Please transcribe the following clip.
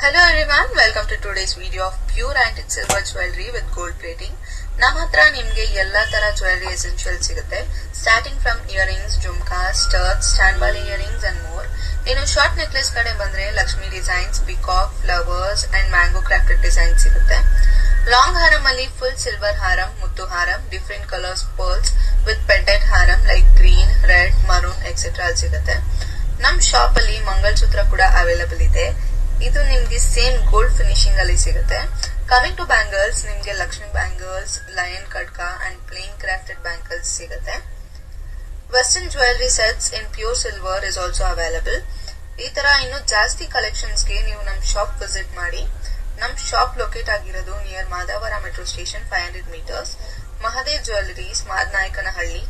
Hello everyone, welcome to today's video of pure antique silver jewelry with gold plating. ನಮ್ಮ ಹತ್ರ ನಿಮ್ಗೆ ಎಲ್ಲಾ ತರ ಜ್ಯುವೆಲ್ರಿ ಎಸೆನ್ಷಿಯಲ್ ಸಿಗುತ್ತೆ. Starting from earrings jhumka stud stand ball earrings and more ಇನ್ನು short necklace ಕಡೆ ಬಂದ್ರೆ Lakshmi designs peacock flowers and mango crafted design ಸಿಗುತ್ತೆ. ಲಾಂಗ್ ಹಾರಂ ಅಲ್ಲಿ ಫುಲ್ ಸಿಲ್ವರ್ ಹಾರಂ ಮುತ್ತು harm different colours pearls with pendant harm like green red maroon etcetera ಸಿಗುತ್ತೆ. ನಮ್ ಶಾಪ್ ಅಲ್ಲಿ ಮಂಗಳಸೂತ್ರ ಕೂಡ ಅವೈಲಬಲ್ ಇದೆ. ಇದು ನಿಮ್ಗೆ ಸೇಮ್ ಗೋಲ್ಡ್ ಫಿನಿಶಿಂಗ್ ಅಲ್ಲಿ ಸಿಗುತ್ತೆ. ಕಮಿಂಗ್ ಟು ಬ್ಯಾಂಗಲ್ಸ್ ನಿಮ್ಗೆ Lakshmi bangles lion ಕಡ್ಕ and plain crafted bangles ಸಿಗುತ್ತೆ. Western jewellery sets in pure silver is also available ಈ ತರ ಇನ್ನು ಜಾಸ್ತಿ ಕಲೆಕ್ಷನ್ಸ್ಗೆ ನೀವು ನಮ್ ಶಾಪ್ ವಿಸಿಟ್ ಮಾಡಿ. ನಮ್ ಶಾಪ್ ಲೊಕೇಟ್ ಆಗಿರೋದು near Madavara metro station five hundred metres Mahadev jewelleries Madanayakanahalli